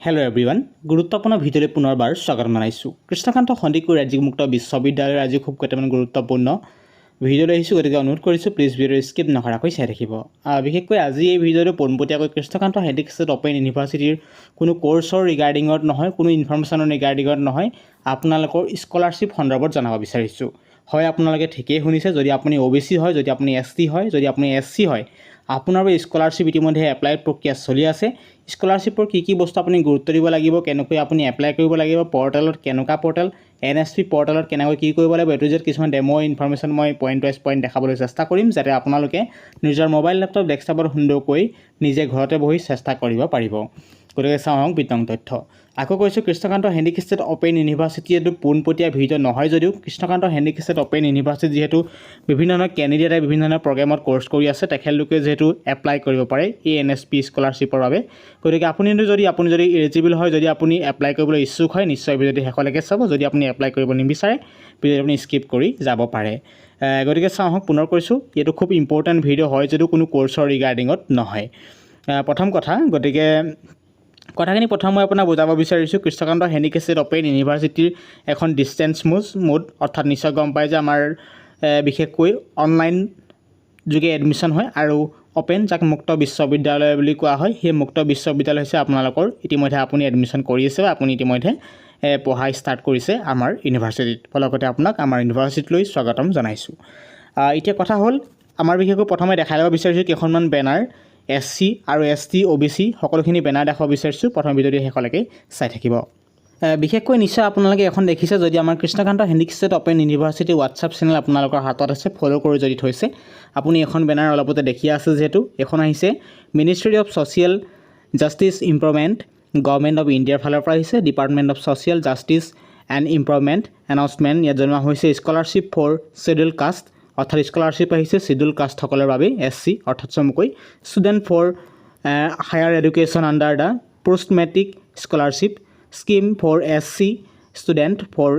Hello' everyone গুৰুত্বপূৰ্ণ ভিডিঅ'লৈ পুনৰবাৰ স্বাগতম জনাইছোঁ। কৃষ্ণকান্ত সন্দিকৈ ৰাজ্যিক মুক্ত বিশ্ববিদ্যালয়ৰ আজি খুব কেইটামান গুৰুত্বপূৰ্ণ ভিডিঅ'লৈ আহিছোঁ। গতিকে অনুৰোধ কৰিছোঁ প্লিজ ভিডিঅ'টো স্কিপ নকৰাকৈ চাই থাকিব। বিশেষকৈ আজি এই ভিডিঅ'টো পোনপটীয়াকৈ কৃষ্ণকান্ত হেণ্ডিক্সেট অপেন ইউনিভাৰ্চিটিৰ কোনো কৰ্চৰ ৰিগাৰ্ডিঙত নহয়, কোনো ইনফৰ্মেশ্যনৰ ৰিগাৰ্ডিঙত নহয়, আপোনালোকৰ স্কলাৰশ্বিপ সন্দৰ্ভত জনাব বিচাৰিছোঁ। হয়, আপোনালোকে ঠিকেই শুনিছে, যদি আপুনি অ' বি চি হয়, যদি আপুনি এছ টি হয়, যদি আপুনি এছ চি হয়, আপোনাৰ বাবে স্কলাৰশ্বিপ ইতিমধ্যে এপ্লাই প্ৰক্ৰিয়া চলি আছে। স্কলাৰশ্বিপৰ কি কি বস্তু আপুনি গুৰুত্ব দিব লাগিব, কেনেকৈ আপুনি এপ্লাই কৰিব লাগিব পৰ্টেলত কেনেকুৱা পৰ্টেল এন এছ পি পৰ্টেলত কেনেকৈ কি কৰিব লাগিব, এইটো যে কিছুমান ডেম' ইনফৰ্মেশ্যন মই পইণ্ট ৱাইজ পইণ্ট দেখাবলৈ চেষ্টা কৰিম, যাতে আপোনালোকে নিজৰ মোবাইল লেপটপ ডেস্কটপত সুন্দৰকৈ নিজে ঘৰতে বহি চেষ্টা কৰিব পাৰিব। গতিকে চাওঁ আহক বিতং তথ্য। আকৌ কৈছোঁ, কৃষ্ণকান্ত হেণ্ডিক্ৰিষ্টেড অপেন ইউনিভাৰ্চিটি এইটো পোনপটীয়া ভিডিঅ' নহয় যদিও কৃষ্ণকান্ত হেণ্ডিক্ৰিষ্টেড অপেন ইউনিভাৰ্চিটি যিহেতু বিভিন্ন ধৰণৰ কেণ্ডিডেটে বিভিন্ন ধৰণৰ প্ৰগ্ৰেমত ক'ৰ্চ কৰি আছে, তেখেতলোকে যিহেতু এপ্লাই কৰিব পাৰে এই এন এছ পি স্কলাৰশ্বিপৰ বাবে। গতিকে আপুনি যদি আপুনি যদি এলিজিবল হয়, যদি আপুনি এপ্লাই কৰিবলৈ ইচ্ছুক হয়, নিশ্চয় ভিডিঅ'টো শেষলৈকে চাব। যদি আপুনি এপ্লাই কৰিব নিবিচাৰে, ভিডিঅ'টো আপুনি স্কিপ কৰি যাব পাৰে। গতিকে চাওঁ আহক পুনৰ কৈছোঁ, এইটো খুব ইম্পৰ্টেণ্ট ভিডিঅ' হয়, যদিও কোনো কৰ্চৰ ৰিগাৰ্ডিঙত নহয়। প্ৰথম কথা, গতিকে কথাখিনি প্ৰথম মই আপোনাক বুজাব বিচাৰিছোঁ, কৃষ্ণকান্ত হেণ্ডিকেষ্টেড অপেন ইউনিভাৰ্চিটিৰ এখন ডিষ্টেঞ্চ মুজ মোড অৰ্থাৎ নিশ্চয় গম পায় যে আমাৰ বিশেষকৈ অনলাইন যোগে এডমিশ্যন হয় আৰু অপেন যাক মুক্ত বিশ্ববিদ্যালয় বুলি কোৱা হয়, সেই মুক্ত বিশ্ববিদ্যালয় হৈছে আপোনালোকৰ ইতিমধ্যে আপুনি এডমিশ্যন কৰি আছে বা আপুনি ইতিমধ্যে পঢ়া ষ্টাৰ্ট কৰিছে আমাৰ ইউনিভাৰ্চিটিত ফলকতে আপোনাক আমাৰ ইউনিভাৰ্চিটিলৈ স্বাগতম জনাইছোঁ। এতিয়া কথা হ'ল, আমাৰ বিশেষকৈ প্ৰথমে দেখাই ল'ব বিচাৰিছোঁ কেইখনমান বেনাৰ এছ চি আৰু এছ টি অ' বি চি সকলোখিনি বেনাৰ দেখাব বিচাৰিছোঁ। প্ৰথম ভিডিঅ'টো শেষলৈকে চাই থাকিব। বিশেষকৈ নিশ্চয় আপোনালোকে এখন দেখিছে যদি আমাৰ কৃষ্ণকান্ত হেণ্ডিক্সেট অপেন ইউনিভাৰ্চিটি হোৱাটছআপ চেনেল আপোনালোকৰ হাতত আছে ফ'ল' কৰি যদি থৈছে, আপুনি এখন বেনাৰ অলপতে দেখি আছে যিহেতু, এখন আহিছে ministry of social justice improvement government of ইণ্ডিয়াৰ ফালৰ পৰা আহিছে department of social justice and improvement announcement ইয়াত জনোৱা হৈছে স্কলাৰশ্বিপ ফৰ শ্বেডিউল কাষ্ট অৰ্থাৎ স্কলাৰশ্বিপ আহিছে শ্বেডিউল কাষ্টসকলৰ বাবে এছ চি অৰ্থাৎ চমুকৈ student for higher education under the post matric scholarship scheme for S C student for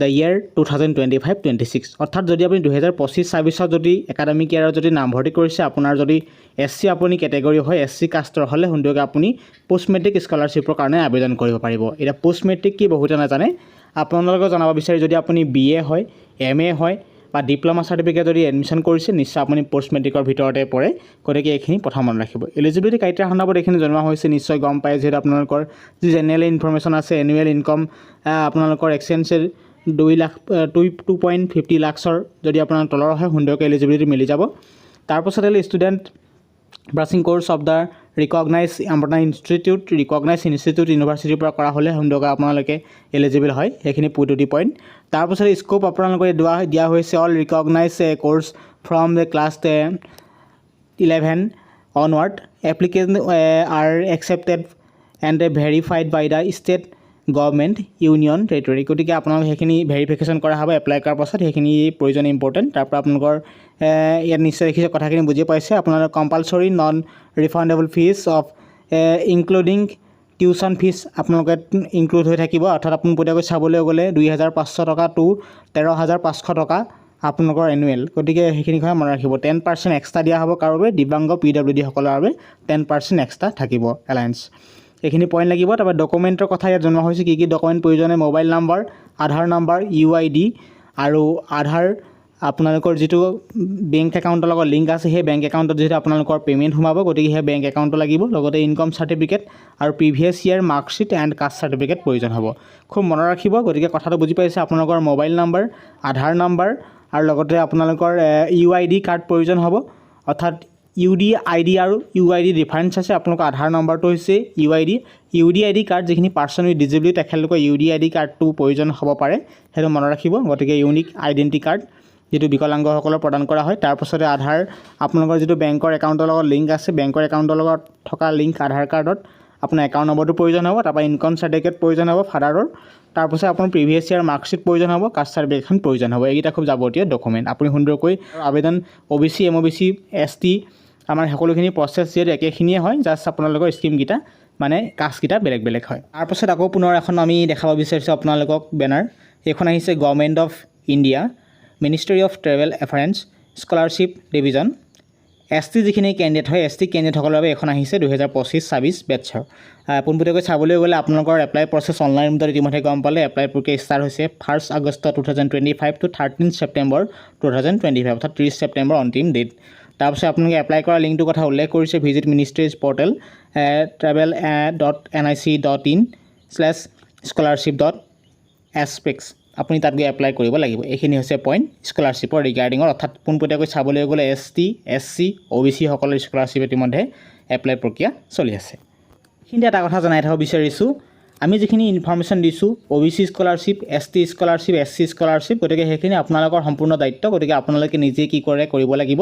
the year two thousand twenty five twenty six অৰ্থাৎ যদি আপুনি দুহেজাৰ পঁচিছ ছাব্বিছত যদি একাডেমিক ইয়াৰত যদি নামভৰ্তি কৰিছে, আপোনাৰ যদি এছ চি আপুনি কেটেগৰী হয় এছ চি কাষ্টৰ হ'লে সুন্দৰকৈ আপুনি পষ্ট মেট্ৰিক স্কলাৰশ্বিপৰ কাৰণে আবেদন কৰিব পাৰিব। এতিয়া পষ্ট মেট্ৰিক কি বহুতে নাজানে? আপোনালোকক জনাব বিচাৰি যদি আপুনি বি এ হয় এম এ হয় বা ডিপ্ল'মা চাৰ্টিফিকেট যদি এডমিশ্যন কৰিছে, নিশ্চয় আপুনি পষ্ট মেট্ৰিকৰ ভিতৰতে পৰে। গতিকে এইখিনি প্ৰথম মনত ৰাখিব। এলিজিবিলিটি ক্ৰাইটেৰিয়া সন্দৰ্ভত এইখিনি জনোৱা হৈছে, নিশ্চয় গম পায়। যিহেতু আপোনালোকৰ যি জেনেৰেল ইনফৰ্মেশ্যন আছে এনুৱেল ইনকম আপোনালোকৰ এক্সপেঞ্চেল দুই lakh to two point fifty লাখছৰ যদি আপোনাৰ তলৰ হয়, সুন্দৰকৈ এলিজিবিলিটি মিলি যাব। তাৰপাছত আহিলে student pursuing course of the recognise আপোনাৰ ইনষ্টিটিউট ৰিকগনাইজ ইনষ্টিটিউট ইউনিভাৰ্চিটিৰ পৰা কৰা হ'লে সুন্দৰকৈ আপোনালোকে এলিজিবল হয়, সেইখিনি টু ডি পইণ্ট তাৰপাছত স্ক'প আপোনালোকে দিয়া দিয়া হৈছে all recognise course from the class eleven onward application are accepted and verified by the state government union territory গতিকে আপোনালোকে সেইখিনি ভেৰিফিকেশ্যন কৰা হ'ব এপ্লাই কৰাৰ পাছত সেইখিনি প্ৰয়োজন ইম্পৰ্টেণ্ট তাৰপৰা আপোনালোকৰ ইয়াত নিশ্চয় দেখিছে কথাখিনি বুজি পাইছে। আপোনালোকৰ compulsory non refundable fees of including tuition fees আপোনালোকে ইনক্লুড হৈ থাকিব। অৰ্থাৎ পোনপটীয়াকৈ চাবলৈ গ'লে দুই হাজাৰ পাঁচশো টকা টু তেৰ হাজাৰ পাঁচশো টকা আপোনালোকৰ এনুৱেল গতিকে সেইখিনি কথা মনত ৰাখিব। টেন পাৰ্চেণ্ট এক্সট্ৰা দিয়া হ'ব কাৰো বাবে দিব্যাংগ পি ডাব্লিউ ডিসকলৰ বাবে টেন পাৰ্চেণ্ট এক্সট্ৰা থাকিব এলায়েন্স এইখিনি পইণ্ট লাগিব। তাৰপৰা ডকুমেণ্টৰ কথা ইয়াত জনোৱা হৈছে, কি কি ডকুমেণ্ট প্ৰয়োজন mobile number Aadhaar number U I D আৰু আধাৰ আপোনালোকৰ যিটো বেংক একাউণ্টৰ লগত লিংক আছে, সেই বেংক একাউণ্টত যিহেতু আপোনালোকৰ পে'মেণ্ট সোমাব, গতিকে সেই বেংক একাউণ্টটো লাগিব। লগতে ইনকম চাৰ্টিফিকেট আৰু previous year marksheet and caste certificate প্ৰয়োজন হ'ব। খুব মনত ৰাখিব, গতিকে কথাটো বুজি পাইছে আপোনালোকৰ মোবাইল নাম্বাৰ আধাৰ নাম্বাৰ আৰু লগতে আপোনালোকৰ ইউ আই ডি কাৰ্ড প্ৰয়োজন হ'ব। অৰ্থাৎ ইউ ডি আই ডি আৰু ইউ আই ডি ডিফাৰেঞ্চ আছে। আপোনালোকৰ আধাৰ নম্বৰটো হৈছে U I D U D I D card যিখিনি পাৰ্চন উইথ ডিজিবিলিটি তেখেতলোকৰ ইউ ডি আই ডি কাৰ্ডটো প্ৰয়োজন হ'ব পাৰে। সেইটো মনত ৰাখিব। গতিকে ইউনিক আইডেণ্টি কাৰ্ড যিটো বিকলাংগসকলক প্ৰদান কৰা হয়। তাৰপাছতে আধাৰ, আপোনালোকৰ যিটো বেংকৰ একাউণ্টৰ লগত লিংক আছে, বেংকৰ একাউণ্টৰ লগত থকা লিংক আধাৰ কাৰ্ডত আপোনাৰ একাউণ্ট নম্বৰটো প্ৰয়োজন হ'ব। তাৰপৰা ইনকম চাৰ্টিফিকেট প্ৰয়োজন হ'ব ফাদাৰৰ তাৰপাছত আপোনাৰ প্ৰিভিয়াছ ইয়াৰ মাৰ্কশ্বিট প্ৰয়োজন হ'ব কাষ্ট চাৰ্টিফিকেটখন প্ৰয়োজন হ'ব। এইকেইটা খুব যাৱতীয় ডকুমেণ্ট আপুনি সুন্দৰকৈ আবেদন O' B C M O' B C S T আমাৰ সকলোখিনি প্ৰচেছ যিহেতু একেখিনিয়ে হয় জাষ্ট আপোনালোকৰ স্কিমকেইটা মানে কাষ্টকেইটা বেলেগ বেলেগ হয়। তাৰপাছত আকৌ পুনৰ এখন আমি দেখাব বিচাৰিছোঁ আপোনালোকক বেনাৰ। এইখন আহিছে government of India ministry of travel affairs scholarship division S T যিখিনি কেণ্ডিডেট হয় এছ টি কেণ্ডিডেটসকলৰ বাবে এখন আহিছে দুহেজাৰ পঁচিছ ছাব্বিছ বেটছৰ। পোনপটীয়াকৈ চাবলৈ গ'লে আপোনালোকৰ এপ্লাই প্ৰচেছ অনলাইন মোডত ইতিমধ্যে গম পালে। এপ্লাই প্ৰক্ৰিয়া ষ্টাৰ্ট হৈছে first August two thousand twenty five to thirteen September two thousand twenty five অৰ্থাৎ ত্ৰিছ ছেপ্টেম্বৰ অন্তিম ডেট তাৰপিছত আপোনালোকে এপ্লাই কৰা লিংকটোৰ কথা উল্লেখ কৰিছে visit ministry's portal travel dot N I C dot in slash scholarship dot এছপেক্স আপুনি তাত গৈ এপ্লাই কৰিব লাগিব। এইখিনি হৈছে পইণ্ট স্কলাৰশ্বিপৰ ৰিগাৰ্ডিঙৰ অৰ্থাৎ পোনপটীয়াকৈ চাবলৈ গ'লে S T S C O' B চিসকলৰ scholarship ইতিমধ্যে এপ্লাই প্ৰক্ৰিয়া চলি আছে। এইখিনিতে এটা কথা জনাই থ'ব বিচাৰিছোঁ। আমি যিখিনি ইনফৰ্মেশ্যন দিছোঁ O' B C scholarship S T scholarship S C scholarship গতিকে সেইখিনি আপোনালোকৰ সম্পূৰ্ণ দায়িত্ব, গতিকে আপোনালোকে নিজে কি কৰে, কৰিব লাগিব।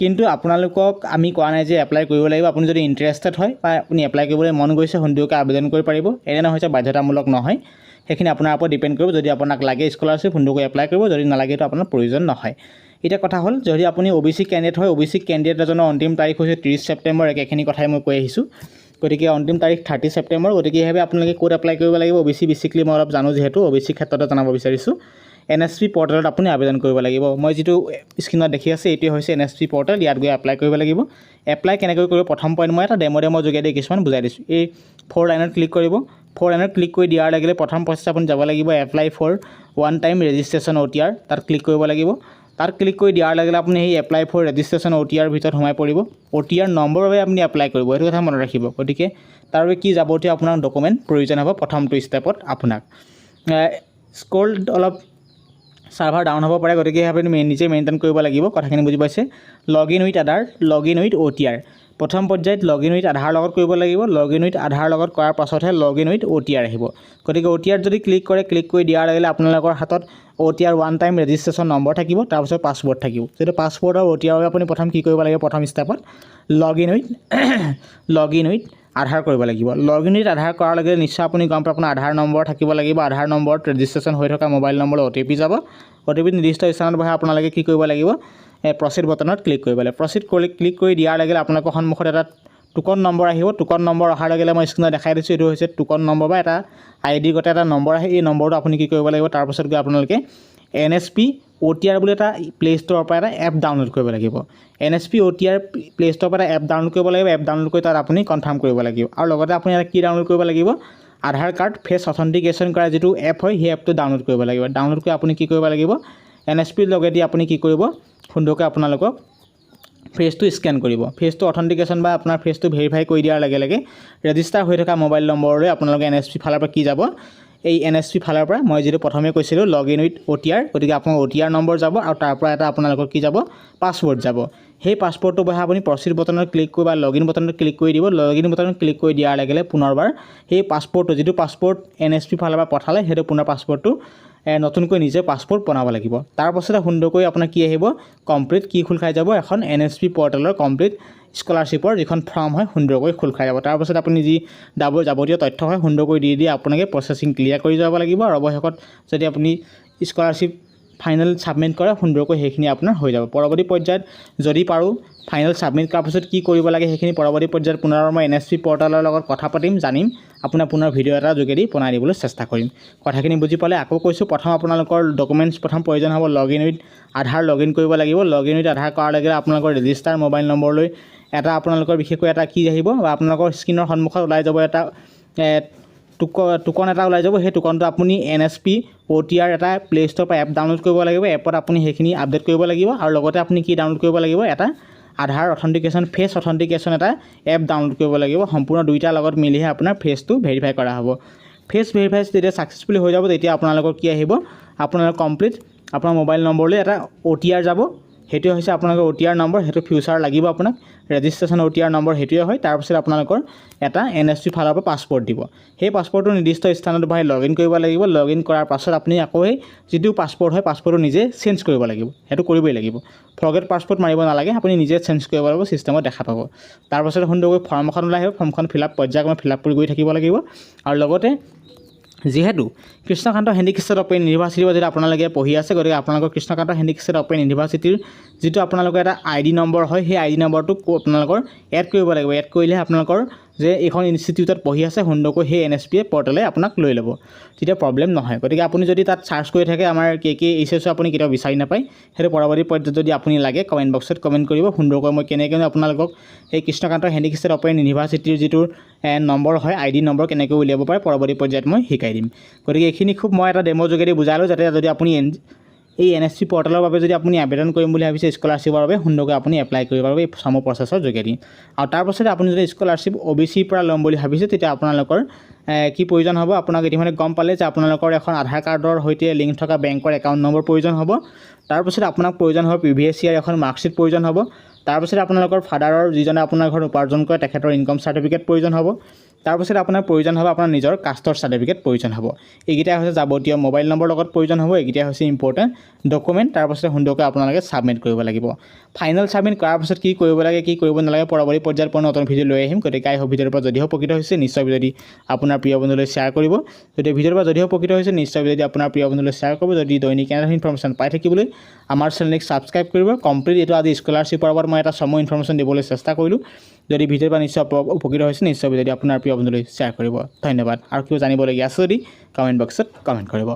কিন্তু আপোনালোকক আমি কোৱা নাই যে এপ্লাই কৰিব লাগিব। আপুনি যদি ইণ্টাৰেষ্টেড হয় বা আপুনি এপ্লাই কৰিবলৈ মন গৈছে, সুন্দৰকৈ আবেদন কৰিব পাৰিব। এনে নহয় বাধ্যতামূলক নহয়। সেইখিনি আপোনাৰ ওপৰত ডিপেণ্ড কৰিব। যদি আপোনাক লাগে স্কলাৰশ্বিপ সুন্দৰকৈ এপ্লাই কৰিব। যদি নালাগেতো আপোনাৰ প্ৰয়োজন নহয়। এতিয়া কথা হ'ল, যদি আপুনি অ' বি চি কেণ্ডিডেট হয় অ' বি চি কেণ্ডিডেট এজনৰ অন্তিম তাৰিখ হৈছে ত্ৰিছ ছেপ্টেম্বৰ একেখিনি কথাই মই কৈ আহিছোঁ। গতিকে অন্তিম তাৰিখ থাৰ্টি ছেপ্টেম্বৰ। গতিকে সেইবাবে আপোনালোকে ক'ত এপ্লাই কৰিব লাগিব? অ' বি চি বেচিকলি মই অলপ জানো যিহেতু। অ' বি চি ক্ষেত্ৰতে জনাব বিচাৰিছোঁ। এন এছ পি পৰ্টেলত আপুনি আবেদন কৰিব লাগিব। মই যিটো স্ক্ৰীণত দেখি আছে, এইটোৱে হৈছে এন এছ পি পৰ্টেল ইয়াত গৈ এপ্লাই কৰিব লাগিব। এপ্লাই কেনেকৈ কৰিব, প্ৰথম পইণ্ট মই এটা ডেম' ডেমৰ যোগেদি কিছুমান বুজাই দিছোঁ। এই ফ'ৰ লাইনত ক্লিক কৰিব। ফ'ৰ লাইনত ক্লিক কৰি দিয়াৰ লাগিলে প্ৰথম প্ৰচেছ আপুনি যাব লাগিব apply for one time registration O' T R তাত ক্লিক কৰিব লাগিব। তাত ক্লিক কৰি দিয়াৰ লাগিলে আপুনি সেই apply for registration O' T R ভিতৰত সোমাই পৰিব। অ' টি আৰ নম্বৰৰ বাবে আপুনি এপ্লাই কৰিব সেইটো কথা মনত ৰাখিব। গতিকে তাৰ বাবে কি যাৱতীয় আপোনাৰ ডকুমেণ্ট প্ৰয়োজন হ'ব প্ৰথমটো ষ্টেপত আপোনাক। স্ক'ল অলপ ছাৰ্ভাৰ ডাউন হ'ব পাৰে। গতিকে আপুনি মেইন নিজে মেইনটেইন কৰিব লাগিব। কথাখিনি বুজি পাইছে? Log in with Aadhaar log in with O' T R প্ৰথম পৰ্যায়ত লগ ইন উইথ আধাৰ লগত কৰিব লাগিব। লগ ইন উইথ আধাৰ লগত কৰাৰ পাছতহে log in with O' T R আহিব। গতিকে অ' টি আৰ যদি ক্লিক কৰে ক্লিক কৰি দিয়াৰ লাগিলে আপোনালোকৰ হাতত O' T R one time registration number থাকিব। তাৰপিছত পাছৱৰ্ড থাকিব। যিটো পাছৱৰ্ড আৰু অ' টি আৰৰ আপুনি প্ৰথম কি কৰিব লাগিব প্ৰথম ষ্টেপত log in with log in with Aadhaar কৰিব লাগিব। লগ ইন উইথ আধাৰ কৰাৰ লগে নিশ্চয় আপুনি গম পায় আপোনাৰ আধাৰ নম্বৰ থাকিব লাগিব। আধাৰ নম্বৰত ৰেজিষ্ট্ৰেশ্যন হৈ থকা মোবাইল নম্বৰলৈ অ' টি পি যাব। অ' টি পি নিৰ্দিষ্ট স্থানত বহাই আপোনালোকে কি কৰিব লাগিব? প্ৰচিড বটনত ক্লিক কৰিব লাগিব। প্ৰচিড কৰি ক্লিক কৰি দিয়াৰ লাগিলে আপোনালোকৰ সন্মুখত এটা টোকন নম্বৰ আহিব। টোকন নম্বৰ অহাৰ লগে মই স্ক্ৰীণত দেখাই দিছোঁ। এইটো হৈছে টোকন নম্বৰ বা এটা আই ডি গতে এটা নম্বৰ আহে। এই নম্বৰটো আপুনি কি কৰিব লাগিব? তাৰপাছত গৈ আপোনালোকে N S P O' T R বুলি এটা প্লে' ষ্ট'ৰৰ পৰা এটা এপ ডাউনলোড কৰিব লাগিব। N S P O' T R play' ষ্ট'ৰৰ পৰা এটা এপ ডাউনলোড কৰিব লাগিব। এপ ডাউনলোড কৰি তাত আপুনি কনফাৰ্ম কৰিব লাগিব। আৰু লগতে আপুনি এটা কি ডাউনলোড কৰিব লাগিব? আধাৰ কাৰ্ড ফেচ অথেণ্টিকেশ্যন কৰা যিটো এপ হয় সেই এপটো ডাউনলোড কৰিব লাগিব। ডাউনলোড কৰি আপুনি কি কৰিব লাগিব? এন এছ পিৰ লগেদি আপুনি কি কৰিব? সুন্দৰকৈ আপোনালোকক ফেচটো স্কেন কৰিব। ফেচটো অথেণ্টিকেশ্যন বা আপোনাৰ ফেচটো ভেৰিফাই কৰি দিয়াৰ লগে লগে ৰেজিষ্টাৰ হৈ থকা মোবাইল নম্বৰলৈ আপোনালোকে এন এছ পি ফালৰ পৰা কি যাব? এই এন এছ পি ফালৰ পৰা মই যিটো প্ৰথমে কৈছিলোঁ log in with O' T R গতিকে আপোনাৰ অ' টি আৰ নম্বৰ যাব আৰু তাৰ পৰা এটা আপোনালোকৰ কি যাব? পাছৱৰ্ড যাব। সেই পাছপৰ্টটো বহাই আপুনি প্ৰচিড বটনত ক্লিক কৰি বা লগ ইন বটনত ক্লিক কৰি দিব। লগ ইন বটনত ক্লিক কৰি দিয়াৰ লগে পুনৰবাৰ সেই পাছপৰ্টটো যিটো পাছপৰ্ট এন এছ পি ফালৰ পৰা পঠালে, সেইটো পুনৰ পাছপৰ্টটো নতুনকৈ নিজে পাছপৰ্ট বনাব লাগিব। তাৰপাছতে সুন্দৰকৈ আপোনাৰ কি আহিব কমপ্লিট কি খোল খাই যাব, এখন এন এছ পি পৰ্টেলৰ কমপ্লিট স্কলাৰশ্বিপৰ যিখন ফৰ্ম হয় সুন্দৰকৈ খোল খাই যাব। তাৰপাছত আপুনি যি ডাব, যাৱতীয় তথ্য হয় সুন্দৰকৈ দি দি আপোনালোকে প্ৰচেচিং ক্লিয়াৰ কৰি যাব লাগিব। আৰু অৱশেষত যদি আপুনি স্কলাৰশ্বিপ ফাইনেল ছাবমিট কৰে, সুন্দৰকৈ সেইখিনি আপোনাৰ হৈ যাব। পৰৱৰ্তী পৰ্যায়ত যদি পাৰোঁ ফাইনেল ছাবমিট কৰাৰ পাছত কি কৰিব লাগে সেইখিনি পৰৱৰ্তী পৰ্যায়ত পুনৰ মই এন এছ পি পৰ্টেলৰ লগত কথা পাতিম, জানিম, আপোনাৰ পুনৰ ভিডিঅ' এটাৰ যোগেদি বনাই দিবলৈ চেষ্টা কৰিম। কথাখিনি বুজি পালে আকৌ কৈছোঁ, প্ৰথম আপোনালোকৰ ডকুমেণ্টছ প্ৰথম প্ৰয়োজন হ'ব log in with Aadhaar log in কৰিব লাগিব। লগ ইন উইথ আধাৰ কৰাৰ লগে আপোনালোকৰ ৰেজিষ্টাৰ মোবাইল নম্বৰলৈ এটা আপোনালোকৰ বিশেষকৈ এটা কি আহিব বা আপোনালোকৰ স্ক্ৰীণৰ সন্মুখত ওলাই যাব এটা টোক টোকন এটা ওলাই যাব সেই টোকনটো আপুনি N S P O' T R এটা প্লে' ষ্ট'ৰ পৰা এপ ডাউনলোড কৰিব লাগিব। এপত আপুনি সেইখিনি আপডেট কৰিব লাগিব আৰু লগতে আপুনি কি ডাউনলোড কৰিব লাগিব এটা আধাৰ অথেণ্টিকেশ্যন ফেচ অথেণ্টিকেশ্যন এটা এপ ডাউনলোড কৰিব লাগিব। সম্পূৰ্ণ দুইটাৰ লগত মিলিহে আপোনাৰ ফেচটো ভেৰিফাই কৰা হ'ব। ফেচ ভেৰিফাই যেতিয়া ছাকচেছফুলি হৈ যাব তেতিয়া আপোনালোকৰ কি আহিব? আপোনালোকৰ কমপ্লিট আপোনাৰ মোবাইল নম্বৰলৈ এটা অ' টি আৰ যাব। সেইটোৱে হৈছে আপোনালোকৰ অ' টি আৰ নম্বৰ সেইটো ফিউচাৰ লাগিব আপোনাক। ৰেজিষ্ট্ৰেশ্যন অ' টি আৰ নম্বৰ সেইটোৱে হয়। তাৰপিছত আপোনালোকৰ এটা এন এছ পি ফালৰ পৰা পাছপৰ্ট দিব। সেই পাছপৰ্টটো নিৰ্দিষ্ট স্থানত বহাই লগ ইন কৰিব লাগিব। লগ ইন কৰাৰ পাছত আপুনি আকৌ সেই যিটো পাছপৰ্ট হয় পাছপৰ্টটো নিজে চেঞ্জ কৰিব লাগিব। সেইটো কৰিবই লাগিব। ফৰগেট পাছপৰ্ট মাৰিব নালাগে। আপুনি নিজে চেঞ্জ কৰিব লাগিব ছিষ্টেমত দেখা পাব। তাৰপাছত সুন্দৰকৈ ফৰ্ম এখন ওলাই আহিব। ফৰ্মখন ফিল আপ পৰ্যায়ক্ৰমে ফিল আপ কৰি গৈ থাকিব লাগিব। আৰু লগতে যিহেতু কৃষ্ণকান্ত হেণ্ডিক্ৰিষ্টেড অপেন ইউনিভাৰ্চিটিৰ যদি আপোনালোকে পঢ়ি আছে, গতিকে আপোনালোকৰ কৃষ্ণকান্ত হেণ্ডিক্ৰিষ্টেড অপেন ইউনিভাৰ্চিটিৰ যিটো আপোনালোকৰ এটা আই ডি নম্বৰ হয়, সেই আই ডি নম্বৰটো আপোনালোকৰ এড কৰিব লাগিব। এড কৰিলেহে আপোনালোকৰ যে এইখন ইনষ্টিটিউটত পঢ়ি আছে সুন্দৰকৈ সেই এন এছ পি এ পৰ্টেলে আপোনাক লৈ ল'ব। তেতিয়া প্ৰব্লেম নহয়। গতিকে আপুনি যদি তাত চাৰ্চ কৰি থাকে, আমাৰ কে কে এইচ এছো আপুনি কেতিয়াও বিচাৰি নাপায়। সেইটো পৰৱৰ্তী পৰ্যায়ত যদি আপুনি লাগে কমেণ্ট বক্সত কমেণ্ট কৰিব। সুন্দৰকৈ মই কেনেকৈ আপোনালোকক এই কৃষ্ণকান্ত হেণ্ডিক্ৰিষ্টেড অপেন ইউনিভাৰ্চিটিৰ যিটো নম্বৰ হয় আই ডি নম্বৰ কেনেকৈ উলিয়াব পাৰে, পৰৱৰ্তী পৰ্যায়ত মই শিকাই দিম। গতিকে এইখিনি খুব মই এটা ডেমৰ যোগেদি বুজালোঁ, যাতে যদি আপুনি এই এন এছ চি পৰ্টেলৰ বাবে যদি আপুনি আবেদন কৰিম বুলি ভাবিছে স্কলাৰশ্বিপৰ বাবে সুন্দৰকৈ আপুনি এপ্লাই কৰিব পাৰিব এই চামৰ প্ৰচেছৰ যোগেদি। আৰু তাৰপাছতে আপুনি যদি স্কলাৰশ্বিপ অ' বি চিৰ পৰা ল'ম বুলি ভাবিছে, তেতিয়া আপোনালোকৰ কি প্ৰয়োজন হ'ব? আপোনাক ইতিমধ্যে গম পালে যে আপোনালোকৰ এখন আধাৰ কাৰ্ডৰ সৈতে লিংক থকা বেংকৰ একাউণ্ট নম্বৰ প্ৰয়োজন হ'ব। তাৰপাছত আপোনাক প্ৰয়োজন হ'ব পি ভি এছ চিৰ এখন মাৰ্কশ্বিট প্ৰয়োজন হ'ব। তাৰপাছত আপোনালোকৰ ফাদাৰৰ যিজনে আপোনাৰ ঘৰত উপাৰ্জন কৰে, তেখেতৰ ইনকম চাৰ্টিফিকেট প্ৰয়োজন হ'ব। তাৰপাছত আপোনাৰ প্ৰয়োজন হ'ব আপোনাৰ নিজৰ কাষ্টৰ চাৰ্টিফিকেট প্ৰয়োজন হ'ব। এইকেইটাই হৈছে যাৱতীয় মোবাইল নম্বৰ লগত প্ৰয়োজন হ'ব, এইকেইটাই হৈছে ইম্পৰ্টেণ্ট ডকুমেণ্ট তাৰপাছতে সুন্দৰকৈ আপোনালোকে ছাবমিট কৰিব লাগিব। ফাইনেল ছাবমিট কৰাৰ পাছত কি কৰিব লাগে, কি কৰিব নালাগে, পৰৱৰ্তী পৰ্যায়ত পুনৰ নতুন ভিডিঅ' লৈ আহিম। গতিকে এই ভিডিঅ'ৰ পৰা যদিও উপকৃত হৈছে, নিশ্চয় যদি আপোনাৰ প্ৰিয় বন্ধুলৈ শ্বেয়াৰ কৰিব। যদি ভিডিঅ'ৰ পৰা যদিও উপকৃত হৈছে, নিশ্চয় যদি আপোনাৰ প্ৰিয় বন্ধুলৈ শ্বেয়াৰ কৰিব। যদি দৈনিক এনেধৰণৰ ইনফৰ্মেশ্যন পাই থাকিবলৈ আমাৰ চেনেলক ছাবস্ক্ৰাইব কৰিব। কমপ্লিট এইটো আজি স্কলাৰশ্বিপৰ ওপৰত মই এটা চমু ইনফৰ্মেশ্যন দিবলৈ চেষ্টা কৰিলোঁ। যদি ভিডিঅ'ৰ পৰা নিশ্চয় উপকৃত হৈছে নিশ্চয় যদি আপোনাৰ প্ৰিয় বন্ধুলৈ শ্বেয়াৰ কৰিব। ধন্যবাদ। আৰু কিবা জানিবলগীয়া আছে যদি কমেণ্ট বক্সত কমেণ্ট কৰিব।